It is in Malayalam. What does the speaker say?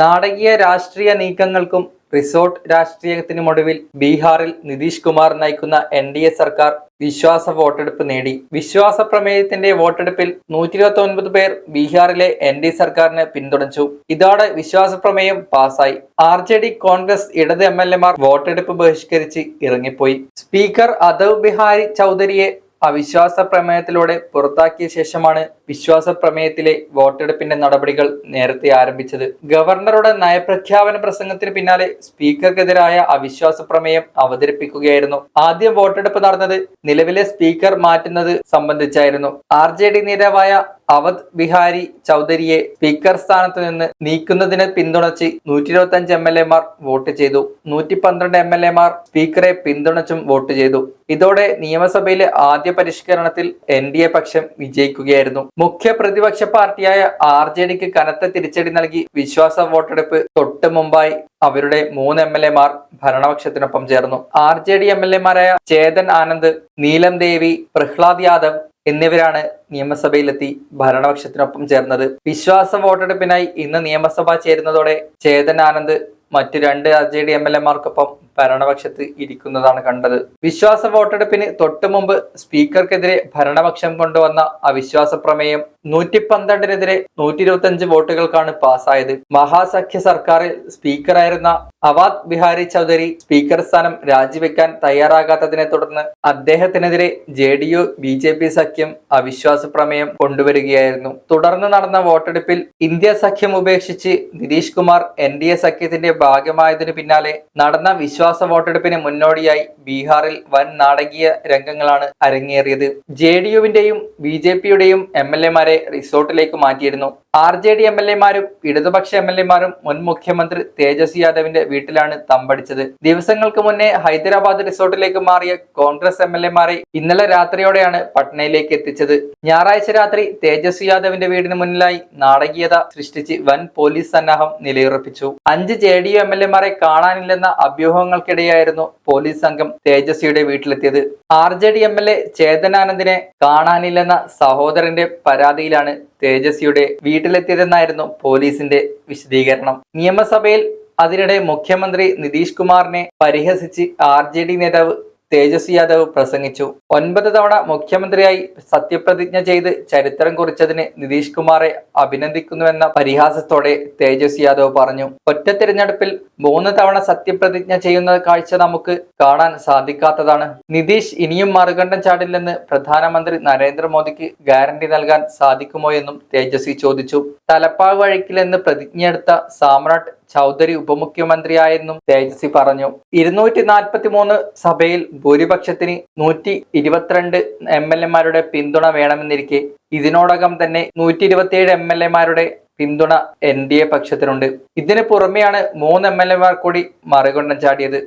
നാടകീയ രാഷ്ട്രീയ നീക്കങ്ങൾക്കും റിസോർട്ട് രാഷ്ട്രീയത്തിനും രാഷ്ട്രീയത്തിനുമൊടുവിൽ ബീഹാറിൽ നിതീഷ് കുമാർ നയിക്കുന്ന എൻ ഡി എ സർക്കാർ വിശ്വാസ വോട്ടെടുപ്പ് നേടി. വിശ്വാസ പ്രമേയത്തിന്റെ വോട്ടെടുപ്പിൽ നൂറ്റി ഇരുപത്തി ഒൻപത് പേർ ബീഹാറിലെ എൻ ഡി സർക്കാരിന് പിന്തുണച്ചു. ഇതോടെ വിശ്വാസ പ്രമേയം പാസായി ആർ ജെ ഡി കോൺഗ്രസ് ഇടത് എം എൽ എമാർ വോട്ടെടുപ്പ് ബഹിഷ്കരിച്ച് ഇറങ്ങിപ്പോയി. സ്പീക്കർ അദവ് ബിഹാരി ചൗധരിയെ അവിശ്വാസ പ്രമേയത്തിലൂടെ പുറത്താക്കിയ ശേഷമാണ് വിശ്വാസ പ്രമേയത്തിലെ വോട്ടെടുപ്പിന്റെ നടപടികൾ നേരത്തെ ആരംഭിച്ചത്. ഗവർണറുടെ നയപ്രഖ്യാപന പ്രസംഗത്തിന് പിന്നാലെ സ്പീക്കർക്കെതിരായ അവിശ്വാസ പ്രമേയം അവതരിപ്പിക്കുകയായിരുന്നു. ആദ്യം വോട്ടെടുപ്പ് നടന്നത് നിലവിലെ സ്പീക്കർ മാറ്റുന്നത് സംബന്ധിച്ചായിരുന്നു. ആർ നേതാവായ അവധ് ബിഹാരി ചൗധരിയെ സ്പീക്കർ സ്ഥാനത്ത് നിന്ന് നീക്കുന്നതിനെ പിന്തുണച്ച് നൂറ്റി ഇരുപത്തി അഞ്ച് എം എൽ എമാർ വോട്ട് ചെയ്തു. നൂറ്റി പന്ത്രണ്ട് എം എൽ എമാർ സ്പീക്കറെ പിന്തുണച്ചും വോട്ട് ചെയ്തു. ഇതോടെ നിയമസഭയിലെ ആദ്യ പരിഷ്കരണത്തിൽ എൻ ഡി എ പക്ഷം വിജയിക്കുകയായിരുന്നു. മുഖ്യ പ്രതിപക്ഷ പാർട്ടിയായ ആർ ജെ ഡിക്ക് കനത്ത തിരിച്ചടി നൽകി വിശ്വാസ വോട്ടെടുപ്പ് തൊട്ട് മുമ്പായി അവരുടെ മൂന്ന് എം എൽ എമാർ ഭരണപക്ഷത്തിനൊപ്പം ചേർന്നു. R J D M L എമാരായ Chetan Anand Neelam Devi Prahlad Yadav എന്നിവരാണ് നിയമസഭയിലെത്തി ഭരണപക്ഷത്തിനൊപ്പം ചേർന്നത്. വിശ്വാസ വോട്ടെടുപ്പിനായി ഇന്ന് നിയമസഭ ചേരുന്നതോടെ ചേതൻ ആനന്ദ് മറ്റു രണ്ട് R J D M L എമാർക്കൊപ്പം ഭരണപക്ഷത്ത് ഇരിക്കുന്നതാണ് കണ്ടത്. വിശ്വാസ വോട്ടെടുപ്പിന് തൊട്ടു മുമ്പ് സ്പീക്കർക്കെതിരെ ഭരണപക്ഷം കൊണ്ടുവന്ന അവിശ്വാസ പ്രമേയം നൂറ്റി പന്ത്രണ്ടിനെതിരെ നൂറ്റി ഇരുപത്തി അഞ്ച് വോട്ടുകൾക്കാണ് പാസ്സായത്. മഹാസഖ്യ സർക്കാരിൽ സ്പീക്കറായിരുന്ന അവാദ് ബിഹാരി ചൗധരി സ്പീക്കർ സ്ഥാനം രാജിവെക്കാൻ തയ്യാറാകാത്തതിനെ തുടർന്ന് അദ്ദേഹത്തിനെതിരെ J D U B J P സഖ്യം അവിശ്വാസ പ്രമേയം കൊണ്ടുവരികയായിരുന്നു. തുടർന്ന് നടന്ന വോട്ടെടുപ്പിൽ ഇന്ത്യ സഖ്യം ഉപേക്ഷിച്ച് Nitish Kumar N D A സഖ്യത്തിന്റെ ഭാഗമായതിനു പിന്നാലെ നടന്ന വിശ്വാസ വോട്ടെടുപ്പിന് മുന്നോടിയായി ബീഹാറിൽ വൻ നാടകീയ രംഗങ്ങളാണ് അരങ്ങേറിയത്. ജെ ഡി യുവിന്റെയും ബി ജെ പിയുടെയും എം എൽ എമാരെ റിസോർട്ടിലേക്ക് മാറ്റിയിരുന്നു R J D M L എമാരും ഇടതുപക്ഷ എം എൽ എമാരും മുൻ മുഖ്യമന്ത്രി തേജസ്വി യാദവിന്റെ വീട്ടിലാണ് തമ്പടിച്ചത്. ദിവസങ്ങൾക്ക് മുന്നേ ഹൈദരാബാദ് റിസോർട്ടിലേക്ക് മാറിയ കോൺഗ്രസ് എം എൽ എമാരെ ഇന്നലെ രാത്രിയോടെയാണ് പട്നയിലേക്ക് എത്തിച്ചത്. ഞായറാഴ്ച രാത്രി തേജസ്വി യാദവിന്റെ വീടിന് മുന്നിലായി നാടകീയത സൃഷ്ടിച്ച് വൻ പോലീസ് സന്നാഹം നിലയുറപ്പിച്ചു. അഞ്ച് J D U M L എമാരെ കാണാനില്ലെന്ന അഭ്യൂഹങ്ങൾക്കിടെയായിരുന്നു പോലീസ് സംഘം തേജസ്വിയുടെ വീട്ടിലെത്തിയത്. R J D M L A ചേതനാനന്ദിനെ കാണാനില്ലെന്ന സഹോദരന്റെ പരാതിയിലാണ് തേജസ്വിയുടെ വീട്ടിലെത്തിയതെന്നായിരുന്നു പോലീസിന്റെ വിശദീകരണം. നിയമസഭയിൽ അതിനിടെ മുഖ്യമന്ത്രി നിതീഷ് കുമാറിനെ പരിഹസിച്ച് ആർ നേതാവ് തേജസ്വി യാദവ് പ്രസംഗിച്ചു. ഒൻപത് തവണ മുഖ്യമന്ത്രിയായി സത്യപ്രതിജ്ഞ ചെയ്ത് ചരിത്രം കുറിച്ചതിന് നിതീഷ് കുമാറെ അഭിനന്ദിക്കുന്നുവെന്ന പരിഹാസത്തോടെ തേജസ്വി യാദവ് പറഞ്ഞു. ഒറ്റ തിരഞ്ഞെടുപ്പിൽ മൂന്ന് തവണ സത്യപ്രതിജ്ഞ ചെയ്യുന്ന കാഴ്ച നമുക്ക് കാണാൻ സാധിക്കാത്തതാണ്. നിതീഷ് ഇനിയും മറുകണ്ഠം ചാടില്ലെന്ന് പ്രധാനമന്ത്രി നരേന്ദ്രമോദിക്ക് ഗ്യാരണ്ടി നൽകാൻ സാധിക്കുമോ എന്നും തേജസ്വി ചോദിച്ചു. തലപ്പാവ് വഴിക്കില്ലെന്ന് പ്രതിജ്ഞയെടുത്ത സാമ്രാട്ട് ചൗധരി ഉപമുഖ്യമന്ത്രിയായെന്നും തേജസ്വി പറഞ്ഞു. ഇരുന്നൂറ്റി നാൽപ്പത്തി മൂന്ന് സഭയിൽ ഭൂരിപക്ഷത്തിന് നൂറ്റി ഇരുപത്തിരണ്ട് എം എൽ എമാരുടെ പിന്തുണ വേണമെന്നിരിക്കെ ഇതിനോടകം തന്നെ നൂറ്റി ഇരുപത്തിയേഴ് എം എൽ എമാരുടെ പിന്തുണ എൻ ഡി എ പക്ഷത്തിനുണ്ട്. ഇതിന് പുറമെയാണ് മൂന്ന് എം എൽ എമാർ കൂടി മറുകൊണ്ടം ചാടിയത്.